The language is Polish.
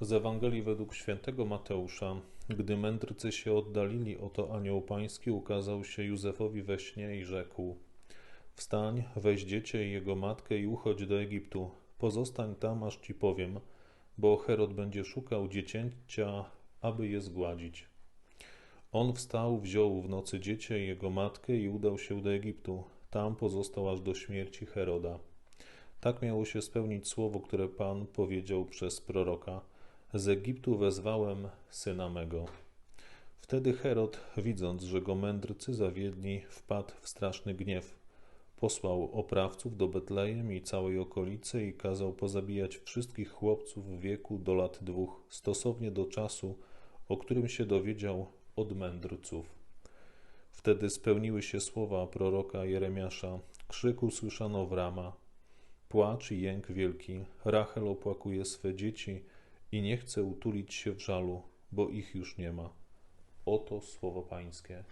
Z Ewangelii według świętego Mateusza, gdy mędrcy się oddalili, oto anioł pański ukazał się Józefowi we śnie i rzekł: Wstań, weź dziecię i jego matkę i uchodź do Egiptu. Pozostań tam, aż ci powiem, bo Herod będzie szukał dziecięcia, aby je zgładzić. On wstał, wziął w nocy dziecię i jego matkę i udał się do Egiptu. Tam pozostał aż do śmierci Heroda. Tak miało się spełnić słowo, które Pan powiedział przez proroka: Z Egiptu wezwałem syna mego. Wtedy Herod, widząc, że go mędrcy zawiedli, wpadł w straszny gniew. Posłał oprawców do Betlejem i całej okolicy i kazał pozabijać wszystkich chłopców w wieku do lat dwóch, stosownie do czasu, o którym się dowiedział od mędrców. Wtedy spełniły się słowa proroka Jeremiasza. Krzyk usłyszano w Rama. Płacz i jęk wielki. Rachel opłakuje swe dzieci i nie chce utulić się w żalu, bo ich już nie ma. Oto słowo Pańskie.